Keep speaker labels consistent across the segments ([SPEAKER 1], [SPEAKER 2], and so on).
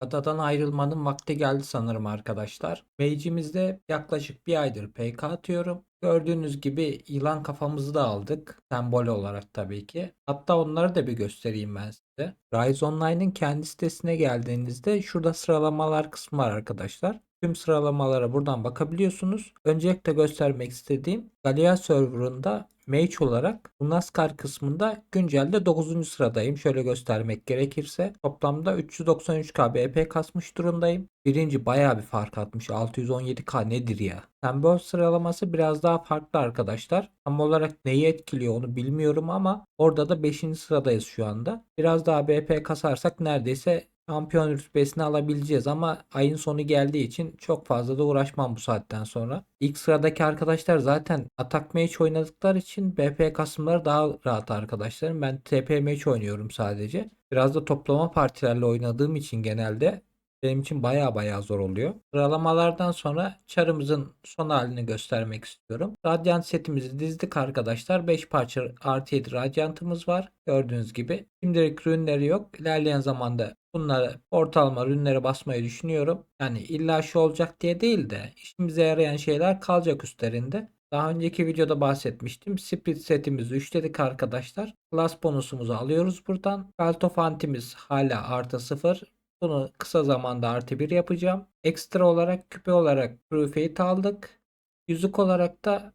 [SPEAKER 1] Adadan ayrılmanın vakti geldi sanırım arkadaşlar. Mage'imizde yaklaşık bir aydır PK atıyorum. Gördüğünüz gibi yılan kafamızı da aldık. Sembol olarak tabii ki. Hatta onları da bir göstereyim ben size. Rise Online'ın kendi sitesine geldiğinizde şurada sıralamalar kısmı var arkadaşlar. Tüm sıralamalara buradan bakabiliyorsunuz. Öncelikle göstermek istediğim Galia serverında Mage olarak bu NASCAR kısmında güncelde 9. sıradayım. Şöyle göstermek gerekirse toplamda 393k BP kasmış durumdayım. Birinci bayağı bir fark atmış. 617k nedir ya? Sembol sıralaması biraz daha farklı arkadaşlar. Tam olarak neyi etkiliyor onu bilmiyorum ama orada da 5. sıradayız şu anda. Biraz daha BP kasarsak neredeyse şampiyon rütbesini alabileceğiz ama ayın sonu geldiği için çok fazla da uğraşmam bu saatten sonra. İlk sıradaki arkadaşlar zaten atak mage oynadıkları için BP kasımları daha rahat arkadaşlarım. Ben TP mage oynuyorum sadece. Biraz da toplama partilerle oynadığım için genelde benim için baya baya zor oluyor. Sıralamalardan sonra çarımızın son halini göstermek istiyorum. Radyant setimizi dizdik arkadaşlar. 5 parça artı 7 radyantımız var. Gördüğünüz gibi. Şimdilik ürünleri yok. İlerleyen zamanda bunları ortalama ürünlere basmayı düşünüyorum. Yani illa şu olacak diye değil de işimize yarayan şeyler kalacak üstlerinde. Daha önceki videoda bahsetmiştim. Split setimizi üçledik arkadaşlar. Class bonusumuzu alıyoruz buradan. Belt of Antimiz hala artı 0. Bunu kısa zamanda artı 1 yapacağım. Ekstra olarak küpe olarak Proof aldık. Yüzük olarak da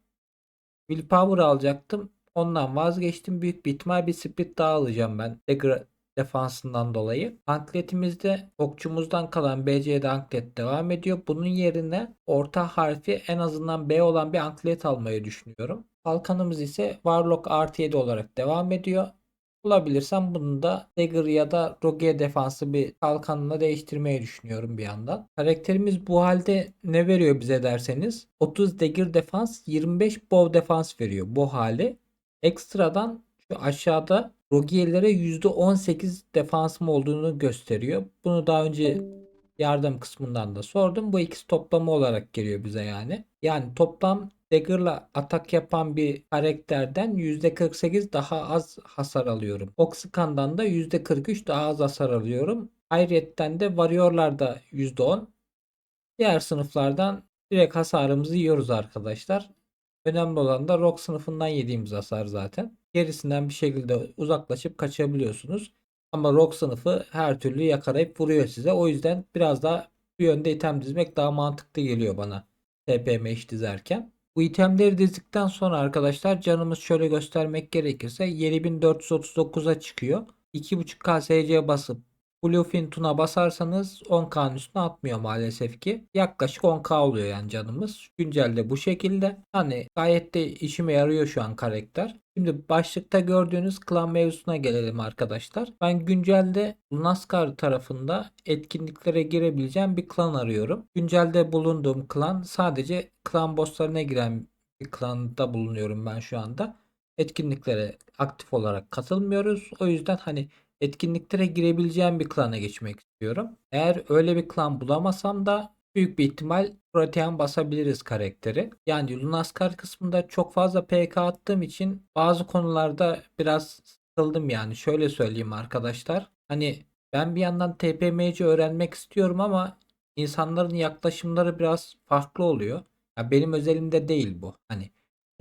[SPEAKER 1] Willpower alacaktım. Ondan vazgeçtim. Büyük bir ihtimal bir split daha alacağım ben. Dagger defansından dolayı. Ankletimizde okçumuzdan kalan BC'de anklet devam ediyor. Bunun yerine orta harfi en azından B olan bir anklet almayı düşünüyorum. Kalkanımız ise Warlock artı 7 olarak devam ediyor. Bulabilirsem bunu da Dagger ya da Rogue defansı bir kalkanla değiştirmeyi düşünüyorum bir yandan. Karakterimiz bu halde ne veriyor bize derseniz 30 Dagger defans 25 Bow defans veriyor bu hali. Ekstradan şu aşağıda Rogue'lere %18 defansım olduğunu gösteriyor. Bunu daha önce yardım kısmından da sordum. Bu ikisi toplamı olarak geliyor bize yani. Yani toplam Dagger'la atak yapan bir karakterden %48 daha az hasar alıyorum. Oxycan'dan da %43 daha az hasar alıyorum. Ayrıyetten de Warrior'larda %10. Diğer sınıflardan direkt hasarımızı yiyoruz arkadaşlar. Önemli olan da rock sınıfından yediğimiz hasar zaten. Gerisinden bir şekilde uzaklaşıp kaçabiliyorsunuz. Ama rock sınıfı her türlü yakalayıp vuruyor size. O yüzden biraz daha bu yönde item dizmek daha mantıklı geliyor bana. TPM iş dizerken. Bu itemleri dizdikten sonra arkadaşlar canımız şöyle göstermek gerekirse 7439'a çıkıyor. 2.5k SC basıp Bluefin Tun'a basarsanız 10K'nın üstüne atmıyor maalesef ki. Yaklaşık 10K oluyor yani canımız. Güncelde bu şekilde. Hani gayet de işime yarıyor şu an karakter. Şimdi başlıkta gördüğünüz klan mevzusuna gelelim arkadaşlar. Ben güncelde Lunaskar tarafında etkinliklere girebileceğim bir klan arıyorum. Güncelde bulunduğum klan sadece klan bosslarına giren bir klanda bulunuyorum ben şu anda. Etkinliklere aktif olarak katılmıyoruz. O yüzden hani etkinliklere girebileceğim bir klana geçmek istiyorum. Eğer öyle bir klan bulamasam da büyük bir ihtimal Protean basabiliriz karakteri. Yani Lunaskar kısmında çok fazla PK attığım için bazı konularda biraz sıkıldım yani. Şöyle söyleyeyim arkadaşlar. Hani ben bir yandan TPMC öğrenmek istiyorum ama insanların yaklaşımları biraz farklı oluyor. Ya benim özelimde değil bu. Hani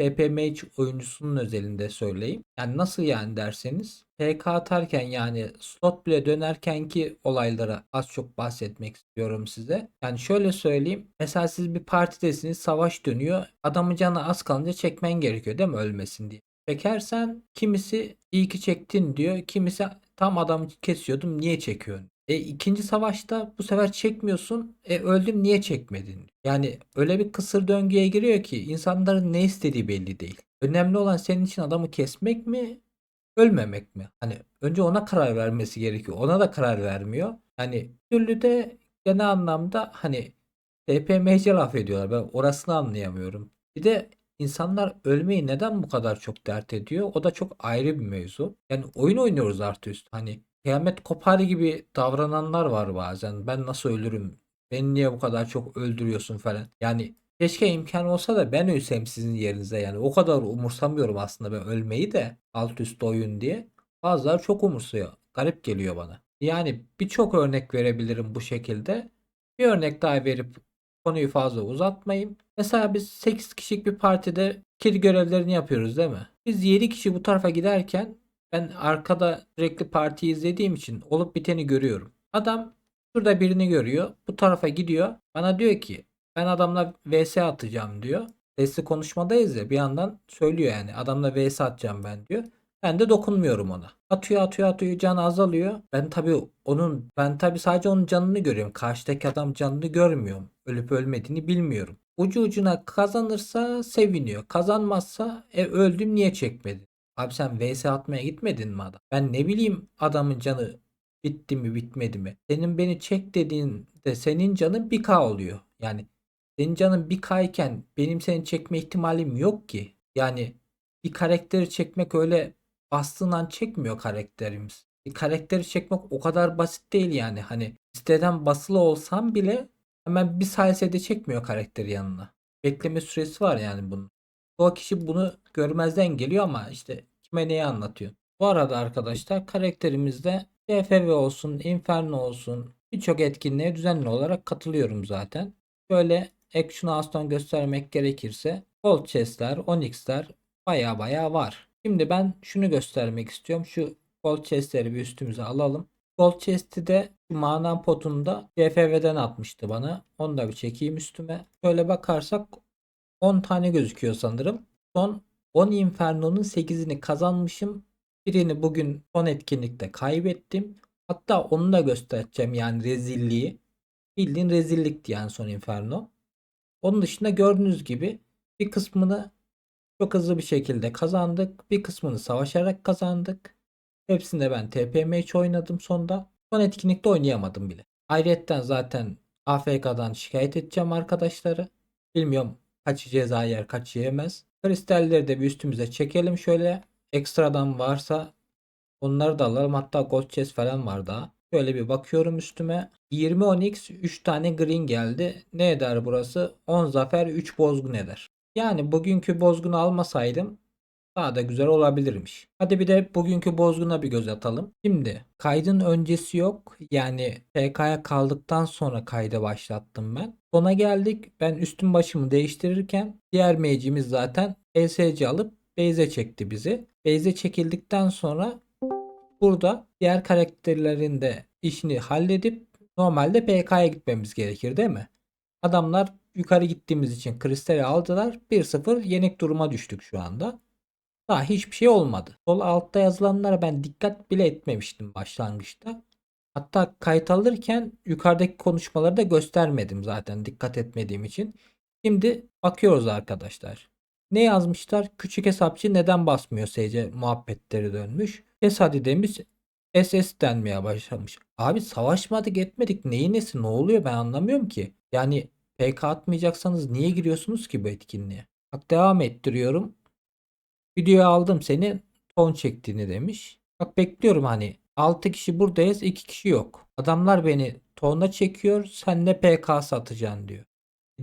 [SPEAKER 1] TPMH oyuncusunun özelinde söyleyeyim. Yani nasıl yani derseniz PK atarken yani slot bile dönerken ki olaylara az çok bahsetmek istiyorum size. Yani şöyle söyleyeyim. Mesela siz bir partidesiniz savaş dönüyor. Adamın canı az kalınca çekmen gerekiyor değil mi ölmesin diye. Çekersen kimisi iyi ki çektin diyor. Kimisi tam adamı kesiyordum niye çekiyorsun? E ikinci savaşta bu sefer çekmiyorsun. E öldüm niye çekmedin? Yani öyle bir kısır döngüye giriyor ki insanların ne istediği belli değil. Önemli olan senin için adamı kesmek mi, ölmemek mi? Hani önce ona karar vermesi gerekiyor. Ona da karar vermiyor. Hani türlü de genel anlamda hani TPMC laf ediyorlar. Ben orasını anlayamıyorum. Bir de insanlar ölmeyi neden bu kadar çok dert ediyor? O da çok ayrı bir mevzu. Yani oyun oynuyoruz artı üst. Hani kıyamet kopar gibi davrananlar var bazen. Ben nasıl ölürüm? Beni niye bu kadar çok öldürüyorsun falan. Yani keşke imkan olsa da ben ölsem sizin yerinize yani. O kadar umursamıyorum aslında ben ölmeyi de alt üst oyun diye. Bazıları çok umursuyor. Garip geliyor bana. Yani birçok örnek verebilirim bu şekilde. Bir örnek daha verip konuyu fazla uzatmayayım. Mesela biz 8 kişilik bir partide kill görevlerini yapıyoruz değil mi? Biz 7 kişi bu tarafa giderken ben arkada sürekli partiyi izlediğim için olup biteni görüyorum. Adam şurada birini görüyor. Bu tarafa gidiyor. Bana diyor ki ben adamla vs atacağım diyor. Sesli konuşmadayız ya bir yandan söylüyor yani adamla vs atacağım ben diyor. Ben de dokunmuyorum ona. Atıyor atıyor atıyor can azalıyor. Ben tabii onun ben tabii sadece onun canını görüyorum. Karşıdaki adam canını görmüyorum. Ölüp ölmediğini bilmiyorum. Ucu ucuna kazanırsa seviniyor. Kazanmazsa e, öldüm niye çekmedin? Abi sen vs atmaya gitmedin mi adam? Ben ne bileyim adamın canı bitti mi bitmedi mi? Senin beni çek dediğinde senin canın 1k oluyor. Yani senin canın 1k iken benim seni çekme ihtimalim yok ki. Yani bir karakteri çekmek öyle bastığın çekmiyor karakterimiz. Bir karakteri çekmek o kadar basit değil yani. Hani siteden basılı olsam bile hemen bir sayesinde çekmiyor karakteri yanına. Bekleme süresi var yani bunun. O kişi bunu görmezden geliyor ama işte kime neyi anlatıyor. Bu arada arkadaşlar karakterimizde CFV olsun, Inferno olsun birçok etkinliğe düzenli olarak katılıyorum zaten. Böyle Action Hearthstone göstermek gerekirse Gold Chest'ler, Onyx'ler baya baya var. Şimdi ben şunu göstermek istiyorum. Şu Gold Chest'leri bir üstümüze alalım. Gold Chest'i de manan potunda CFV'den atmıştı bana. Onu da bir çekeyim üstüme. Şöyle bakarsak 10 tane gözüküyor sanırım. Son 10 Inferno'nun 8'ini kazanmışım. Birini bugün son etkinlikte kaybettim. Hatta onu da göstereceğim yani rezilliği. Bildiğin rezillikti yani son Inferno. Onun dışında gördüğünüz gibi bir kısmını çok hızlı bir şekilde kazandık. Bir kısmını savaşarak kazandık. Hepsinde ben TP match oynadım sonda. Son etkinlikte oynayamadım bile. Ayrıca zaten AFK'dan şikayet edeceğim arkadaşları. Bilmiyorum kaç ceza yer kaç yemez. Kristalleri de bir üstümüze çekelim şöyle. Ekstradan varsa onları da alalım. Hatta gold chest falan var daha. Şöyle bir bakıyorum üstüme. 20 onyx 3 tane green geldi. Ne eder burası? 10 zafer 3 bozgun eder. Yani bugünkü bozgunu almasaydım daha da güzel olabilirmiş. Hadi bir de bugünkü bozguna bir göz atalım. Şimdi kaydın öncesi yok. Yani PK'ya kaldıktan sonra kayda başlattım ben. Sona geldik. Ben üstüm başımı değiştirirken diğer mage'imiz zaten ESC alıp base'e çekti bizi. Base'e çekildikten sonra burada diğer karakterlerin de işini halledip normalde PK'ya gitmemiz gerekir değil mi? Adamlar yukarı gittiğimiz için kristali aldılar. 1-0 yenik duruma düştük şu anda. Daha hiçbir şey olmadı. Sol altta yazılanlara ben dikkat bile etmemiştim başlangıçta. Hatta kayıt alırken yukarıdaki konuşmaları da göstermedim zaten dikkat etmediğim için. Şimdi bakıyoruz arkadaşlar. Ne yazmışlar? Küçük hesapçı neden basmıyor SC muhabbetleri dönmüş. Esadi demiş SS denmeye başlamış. Abi savaşmadık etmedik neyin nesi ne oluyor ben anlamıyorum ki. Yani PK atmayacaksanız niye giriyorsunuz ki bu etkinliğe? Bak devam ettiriyorum. Videoya aldım seni ton çektiğini demiş. Bak bekliyorum hani 6 kişi buradayız 2 kişi yok. Adamlar beni tonla çekiyor sen de PK satacaksın diyor.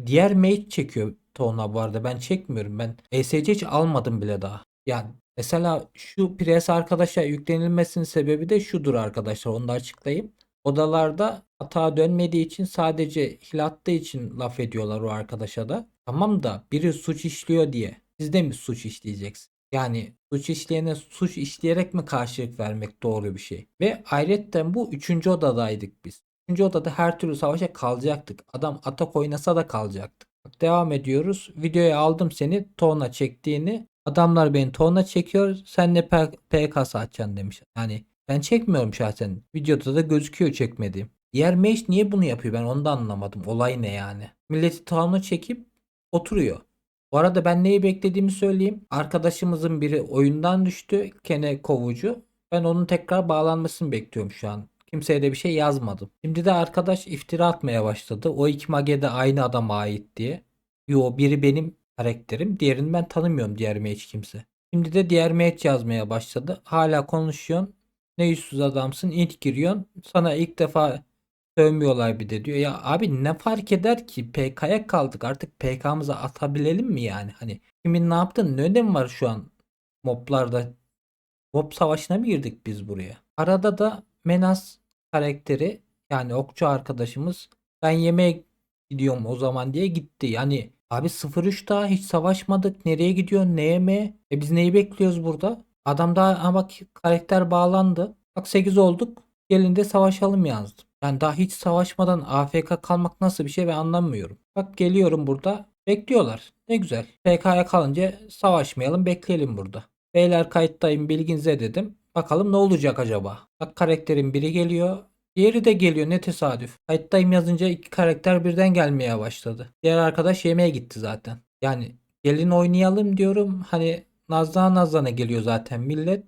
[SPEAKER 1] Diğer mate çekiyor tonla bu arada ben çekmiyorum ben ESC hiç almadım bile daha. Yani mesela şu pres arkadaşa yüklenilmesinin sebebi de şudur arkadaşlar onu da açıklayayım. Odalarda hata dönmediği için sadece hil attığı için laf ediyorlar o arkadaşa da. Tamam da biri suç işliyor diye siz de mi suç işleyeceksin? Yani suç işleyene suç işleyerek mi karşılık vermek doğru bir şey? Ve ayrıca bu üçüncü odadaydık biz. Üçüncü odada her türlü savaşa kalacaktık. Adam atak oynasa da kalacaktık. Devam ediyoruz. Videoya aldım seni tona çektiğini. Adamlar beni tona çekiyor. Sen ne PK açacaksın demiş. Yani ben çekmiyorum şahsen. Videoda da gözüküyor çekmediğim. Diğer mage niye bunu yapıyor ben onu da anlamadım. Olay ne yani? Milleti tona çekip oturuyor. Bu arada ben neyi beklediğimi söyleyeyim. Arkadaşımızın biri oyundan düştü. Kene kovucu. Ben onun tekrar bağlanmasını bekliyorum şu an. Kimseye de bir şey yazmadım. Şimdi de arkadaş iftira atmaya başladı. O iki mage de aynı adama ait diye. Yo biri benim karakterim. Diğerini ben tanımıyorum diğer mage kimse. Şimdi de diğer mage yazmaya başladı. Hala konuşuyorsun. Ne yüzsüz adamsın. İlk giriyorsun. Sana ilk defa Sövmüyorlar bir de diyor. Ya abi ne fark eder ki PK'ya kaldık artık PK'mıza atabilelim mi yani? Hani kimin ne yaptığını ne önemi var şu an moblarda? Mob savaşına mı girdik biz buraya? Arada da Menas karakteri yani okçu arkadaşımız ben yemeğe gidiyorum o zaman diye gitti. Yani abi 03 daha hiç savaşmadık. Nereye gidiyorsun? Ne yemeğe? E biz neyi bekliyoruz burada? Adam daha ama karakter bağlandı. Bak 8 olduk. Gelin de savaşalım yazdım. Yani daha hiç savaşmadan AFK kalmak nasıl bir şey ben anlamıyorum. Bak geliyorum burada. Bekliyorlar. Ne güzel. PK'ya kalınca savaşmayalım bekleyelim burada. Beyler kayıttayım bilginize dedim. Bakalım ne olacak acaba? Bak karakterin biri geliyor. Diğeri de geliyor ne tesadüf. Kayıttayım yazınca iki karakter birden gelmeye başladı. Diğer arkadaş yemeğe gitti zaten. Yani gelin oynayalım diyorum. Hani nazlana nazlana geliyor zaten millet.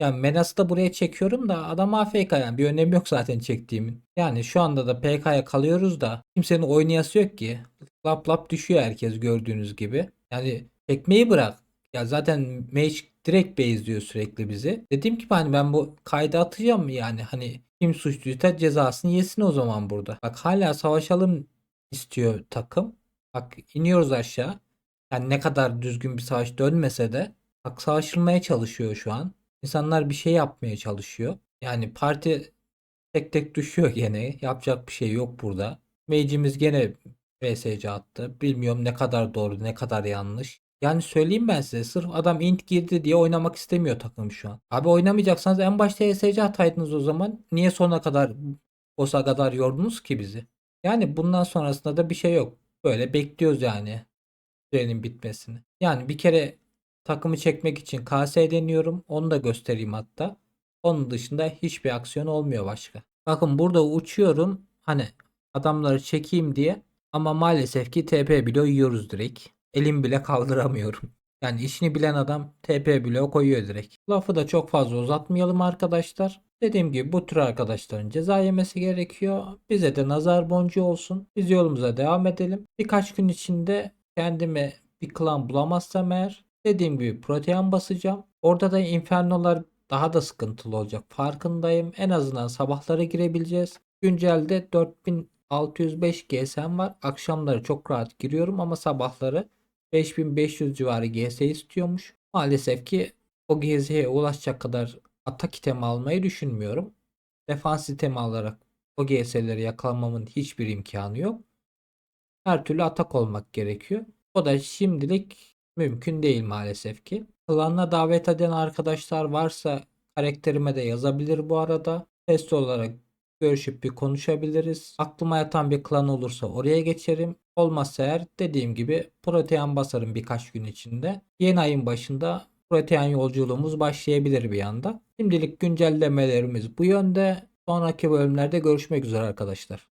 [SPEAKER 1] Yani Menas'ı da buraya çekiyorum da adam AFK yani bir önemi yok zaten çektiğimin. Yani şu anda da PK'ya kalıyoruz da kimsenin oynayası yok ki. Lap lap düşüyor herkes gördüğünüz gibi. Yani çekmeyi bırak. Ya zaten Mage direkt base'liyor sürekli bizi. Dedim ki hani ben bu kaydı atacağım yani hani kim suçluysa cezasını yesin o zaman burada. Bak hala savaşalım istiyor takım. Bak iniyoruz aşağı. Yani ne kadar düzgün bir savaş dönmese de bak savaşılmaya çalışıyor şu an. İnsanlar bir şey yapmaya çalışıyor. Yani parti tek tek düşüyor gene. Yapacak bir şey yok burada. Mage'imiz gene VSC attı. Bilmiyorum ne kadar doğru ne kadar yanlış. Yani söyleyeyim ben size sırf adam int girdi diye oynamak istemiyor takım şu an. Abi oynamayacaksanız en başta ESC ataydınız o zaman. Niye sona kadar boss'a kadar yordunuz ki bizi? Yani bundan sonrasında da bir şey yok. Böyle bekliyoruz yani sürenin bitmesini. Yani bir kere takımı çekmek için KS deniyorum. Onu da göstereyim hatta. Onun dışında hiçbir aksiyon olmuyor başka. Bakın burada uçuyorum. Hani adamları çekeyim diye. Ama maalesef ki TP bile yiyoruz direkt. Elim bile kaldıramıyorum. Yani işini bilen adam TP bile koyuyor direkt. Lafı da çok fazla uzatmayalım arkadaşlar. Dediğim gibi bu tür arkadaşların ceza yemesi gerekiyor. Bize de nazar boncuğu olsun. Biz yolumuza devam edelim. Birkaç gün içinde kendime bir klan bulamazsam eğer dediğim gibi protean basacağım. Orada da infernolar daha da sıkıntılı olacak. Farkındayım. En azından sabahlara girebileceğiz. Güncelde 4605 GSM var. Akşamları çok rahat giriyorum ama sabahları 5500 civarı GS istiyormuş. Maalesef ki o GS'ye ulaşacak kadar atak itemi almayı düşünmüyorum. Defans itemi alarak o GS'leri yakalamamın hiçbir imkanı yok. Her türlü atak olmak gerekiyor. O da şimdilik mümkün değil maalesef ki. Klanına davet eden arkadaşlar varsa karakterime de yazabilir bu arada. Test olarak görüşüp bir konuşabiliriz. Aklıma yatan bir klan olursa oraya geçerim. Olmazsa eğer dediğim gibi Protean basarım birkaç gün içinde. Yeni ayın başında Protean yolculuğumuz başlayabilir bir anda. Şimdilik güncellemelerimiz bu yönde. Sonraki bölümlerde görüşmek üzere arkadaşlar.